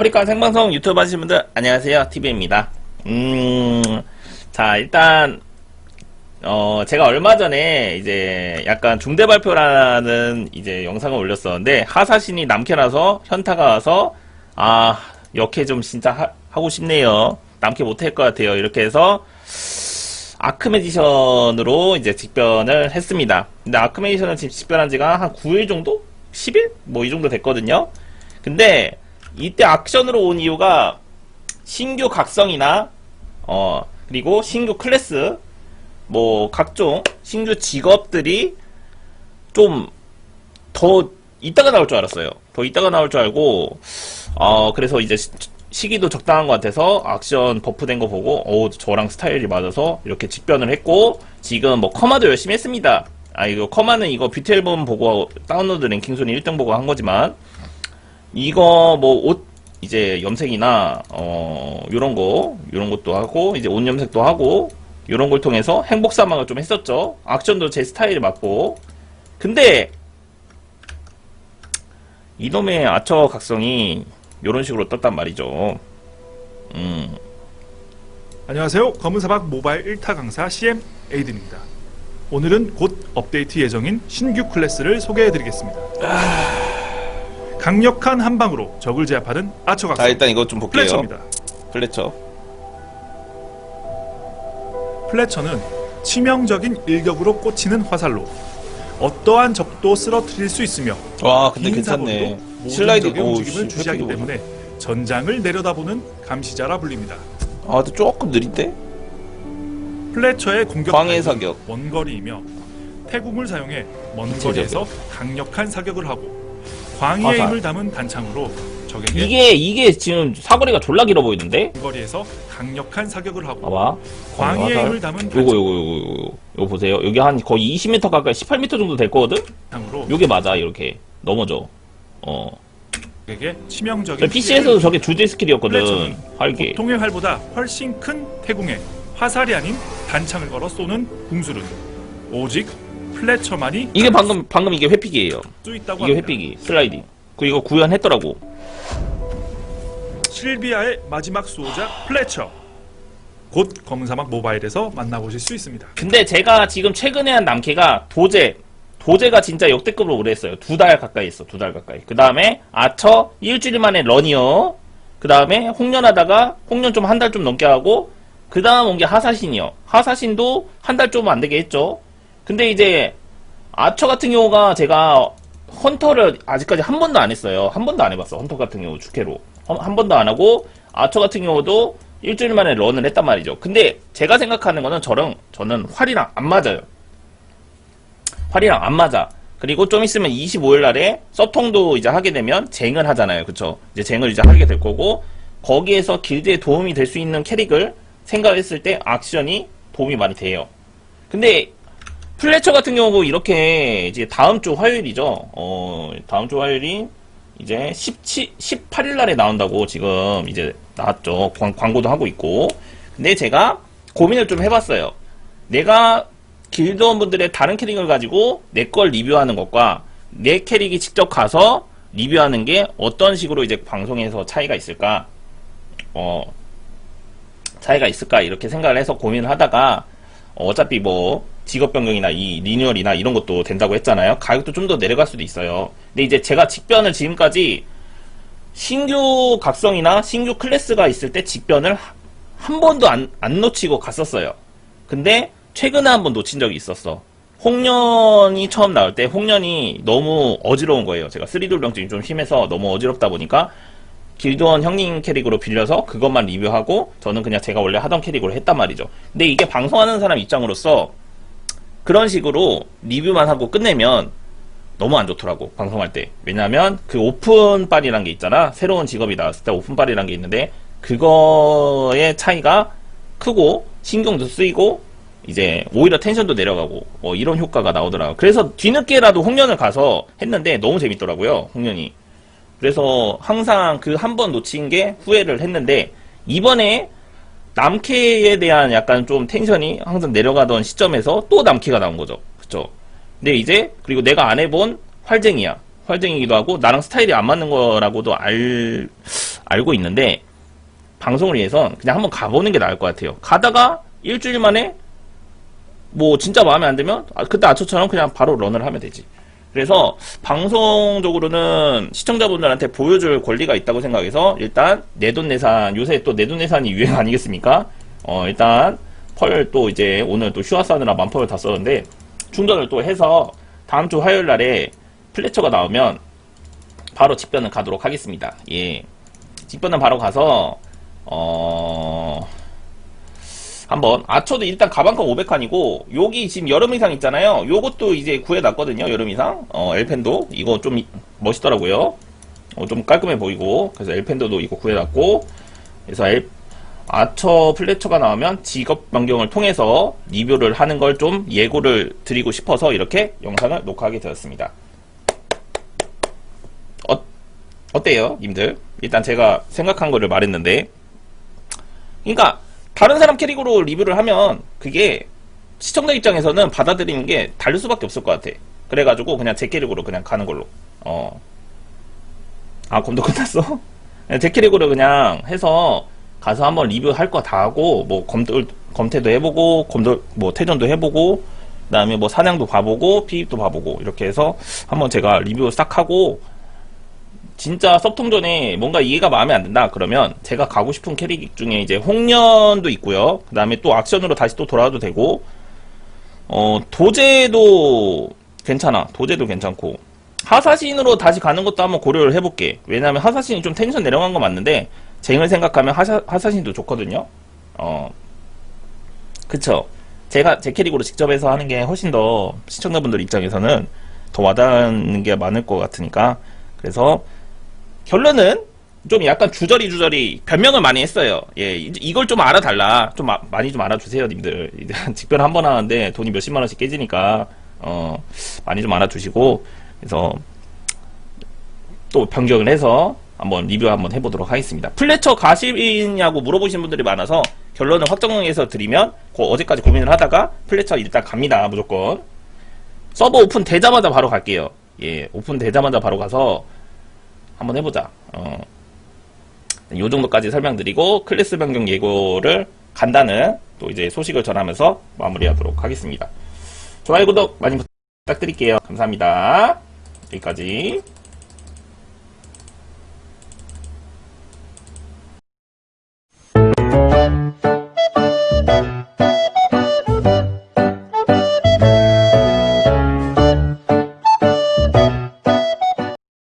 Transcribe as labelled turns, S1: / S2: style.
S1: 아프리카 생방송 유튜브 하시는 분들 안녕하세요. TV입니다. 음, 자 일단 어 제가 얼마 전에 이제 약간 중대 발표라는 이제 영상을 올렸었는데 하사신이 남캐라서 현타가 와서 아 역해 좀 진짜 하, 하고 싶네요. 남캐 못할 것 같아요. 이렇게 해서 아크메디션으로 이제 직변을 했습니다. 근데 아크메디션을 직변한 지가 한 9일 정도? 10일? 뭐 이 정도 됐거든요. 근데 이때 액션으로 온 이유가 신규 각성이나 어 그리고 신규 클래스 뭐 각종 신규 직업들이 좀 더 이따가 나올 줄 알았어요. 더 이따가 나올 줄 알고 어 그래서 이제 시, 시기도 적당한 것 같아서 액션 버프된 거 보고 어 저랑 스타일이 맞아서 이렇게 직변을 했고 지금 뭐 커마도 열심히 했습니다. 아 이거 커마는 이거 뷰티 앨범 보고 다운로드 랭킹 순위 1등 보고 한 거지만 이거 뭐 옷 이제 염색이나 어 요런 거 요런 것도 하고 이제 옷 염색도 하고 요런 걸 통해서 행복 사망을 좀 했었죠. 액션도 제 스타일에 맞고 근데 이놈의 아처 각성이 요런 식으로 떴단 말이죠. 음.
S2: 안녕하세요. 검은사막 모바일 1타 강사 CM 에이든입니다. 오늘은 곧 업데이트 예정인 신규 클래스를 소개해드리겠습니다. 강력한 한 방으로 적을 제압하는 아처
S1: 자 일단 이거 좀 볼게요.
S2: 플래처입니다.
S1: 플래처.
S2: 플래처는 치명적인 일격으로 꽂히는 화살로 어떠한 적도 쓰러뜨릴 수 있으며
S1: 와 근데 괜찮네. 오,
S2: 움직임을
S1: 씨,
S2: 주시하기 때문에 전장을 내려다보는 감시자라 불립니다.
S1: 아 근데 조금 느린데?
S2: 플래처의 공격
S1: 광해
S2: 타입은
S1: 사격.
S2: 원거리이며 태궁을 사용해 먼 거리에서 강력한 사격을 하고 광희의. 힘을 담은 단창으로 적에게
S1: 이게 이게 지금 사거리가 졸라 길어 보이는데?
S2: 먼 거리에서 강력한 사격을 하고
S1: 봐봐.
S2: 광희의
S1: 화살.
S2: 힘을 담은
S1: 요거 요거 요거 요거 요거 보세요. 여기 한 거의 20m 가까이 18m 정도 될 거거든?
S2: 단창으로
S1: 요게 맞아 이렇게 넘어져. 어.
S2: 적에게 치명적인
S1: PC에서도
S2: 피해를
S1: 저게 주제 스킬이었거든.
S2: 플래처는
S1: 활기.
S2: 보통의 활보다 훨씬 큰 태궁에 화살이 아닌 단창을 걸어 쏘는 궁술은 오직 플래처만이
S1: 이게 방금 방금 이게 회픽이에요.
S2: 수 있다고
S1: 이게
S2: 합니다.
S1: 회픽이 슬라이딩. 그 이거 구현했더라고.
S2: 실비아의 마지막 수호자 플래처 곧 검은사막 모바일에서 만나보실 수 있습니다.
S1: 근데 제가 지금 최근에 한 남캐가 도제. 도제가 진짜 역대급으로 오래 했어요. 두 달 가까이 했어. 두 달 가까이. 그 다음에 아처 일주일 만에 러니어. 그 다음에 홍련하다가 홍련 좀 한 달 좀 넘게 하고 그 다음 온 게 하사신이요. 하사신도 한 달 좀 안 되게 했죠. 근데 이제 아처 같은 경우가 제가 헌터를 아직까지 한 번도 안 했어요. 한 번도 안 해봤어. 헌터 같은 경우 주캐로 한, 한 번도 안 하고 아처 같은 경우도 일주일 만에 런을 했단 말이죠. 근데 제가 생각하는 거는 저랑 저는 활이랑 안 맞아요. 활이랑 안 맞아. 그리고 좀 있으면 25일 날에 서통도 이제 하게 되면 쟁을 하잖아요. 그쵸? 이제 쟁을 이제 하게 될 거고, 거기에서 길드에 도움이 될 수 있는 캐릭을 생각했을 때 액션이 도움이 많이 돼요. 근데, 플래처 같은 경우 이렇게 이제 다음 주 화요일이죠. 어, 다음 주 화요일이 이제 17, 18일 날에 나온다고 지금 이제 나왔죠. 광, 광고도 하고 있고. 근데 제가 고민을 좀 해봤어요. 내가 길드원분들의 다른 캐릭을 가지고 내 걸 리뷰하는 것과 내 캐릭이 직접 가서 리뷰하는 게 어떤 식으로 이제 방송에서 차이가 있을까? 어, 차이가 있을까? 이렇게 생각을 해서 고민을 하다가 어차피 뭐 직업 변경이나 이 리뉴얼이나 이런 것도 된다고 했잖아요. 가격도 좀 더 내려갈 수도 있어요. 근데 이제 제가 직변을 지금까지 신규 각성이나 신규 클래스가 있을 때 직변을 한 번도 안, 안 놓치고 갔었어요. 근데 최근에 한 번 놓친 적이 있었어. 홍련이 처음 나올 때 홍련이 너무 어지러운 거예요. 제가 쓰리돌병증이 좀 심해서 너무 어지럽다 보니까 길드원 형님 캐릭으로 빌려서 그것만 리뷰하고 저는 그냥 제가 원래 하던 캐릭으로 했단 말이죠. 근데 이게 방송하는 사람 입장으로서 그런 식으로 리뷰만 하고 끝내면 너무 안 좋더라고 방송할 때. 왜냐하면 그 오픈빨이란 게 있잖아. 새로운 직업이 나왔을 때 오픈빨이란 게 있는데 그거의 차이가 크고 신경도 쓰이고 이제 오히려 텐션도 내려가고 뭐 이런 효과가 나오더라고요 그래서 뒤늦게라도 홍련을 가서 했는데 너무 재밌더라고요 홍련이. 그래서 항상 그 한 번 놓친 게 후회를 했는데 이번에 남캐에 대한 약간 좀 텐션이 항상 내려가던 시점에서 또 남캐가 나온 거죠. 그쵸? 근데 이제, 그리고 내가 안 해본 활쟁이야. 활쟁이기도 하고, 나랑 스타일이 안 맞는 거라고도 알, 알고 있는데 방송을 위해선 그냥 한번 가보는 게 나을 것 같아요. 가다가 일주일 만에 뭐 진짜 마음에 안 들면 아, 그때 아처처럼 그냥 바로 런을 하면 되지. 그래서 방송적으로는 시청자분들한테 보여줄 권리가 있다고 생각해서 일단 내돈내산 요새 또 내돈내산이 유행 아니겠습니까? 어 일단 펄 또 이제 오늘 또 휴화 사느라 만펄을 다 썼는데 충전을 또 해서 다음 주 화요일 날에 플래처가 나오면 바로 직변을 가도록 하겠습니다. 예. 직변은 바로 가서 어 한번 아처도 일단 가방칸 500칸이고 여기 지금 여름 이상 있잖아요. 요것도 이제 구해놨거든요. 여름 이상. 어 엘펜도 이거 좀 이- 멋있더라고요. 어, 좀 깔끔해 보이고 그래서 엘펜도도 이거 구해놨고 그래서 엘, 아처 플래처가 나오면 직업 변경을 통해서 리뷰를 하는 걸 좀 예고를 드리고 싶어서 이렇게 영상을 녹화하게 되었습니다. 어, 어때요, 님들? 일단 제가 생각한 거를 말했는데, 그러니까 다른 사람 캐릭으로 리뷰를 하면 그게 시청자 입장에서는 받아들이는 게 다를 수밖에 없을 것 같아. 그래가지고 그냥 제 캐릭으로 그냥 가는 걸로. 어. 아, 검도 끝났어? 제 캐릭으로 그냥 해서 가서 한번 리뷰할 거 다 하고 뭐 검도 검태도 해보고 검도 뭐 태전도 해보고 그 다음에 뭐 사냥도 봐보고 피입도 봐보고 이렇게 해서 한번 제가 리뷰 싹 하고 진짜 섭통전에 뭔가 이해가 마음에 안 든다 그러면 제가 가고 싶은 캐릭 중에 이제 홍련도 있고요. 그 다음에 또 악션으로 다시 또 돌아와도 되고. 어 도제도 괜찮아. 도제도 괜찮고. 하사신으로 다시 가는 것도 한번 고려를 해볼게. 왜냐하면 하사신이 좀 텐션 내려간 거 맞는데 쟁을 생각하면 하사, 하사신도 좋거든요. 어. 그쵸. 제가 제 캐릭으로 직접 해서 하는 게 훨씬 더 시청자분들 입장에서는 더 와닿는 게 많을 것 같으니까. 그래서 결론은 좀 약간 주저리 주저리 변명을 많이 했어요. 예, 이- 이걸 좀 알아달라. 좀 마- 많이 좀 알아주세요, 님들. 직변 한 번 하는데 돈이 몇십만 원씩 깨지니까 어 많이 좀 알아주시고 그래서 또 변경을 해서 한번 리뷰 한번 해보도록 하겠습니다. 플래처 가시냐고 물어보시는 분들이 많아서 결론을 확정해서 드리면 그 어제까지 고민을 하다가 플래처 일단 갑니다 무조건 서버 오픈 되자마자 바로 갈게요. 예, 오픈 되자마자 바로 가서 한번 해보자. 어, 요 정도까지 설명드리고 클래스 변경 예고를 간다는 또 이제 소식을 전하면서 마무리하도록 하겠습니다. 좋아요, 구독 많이 부탁드릴게요. 감사합니다. 여기까지.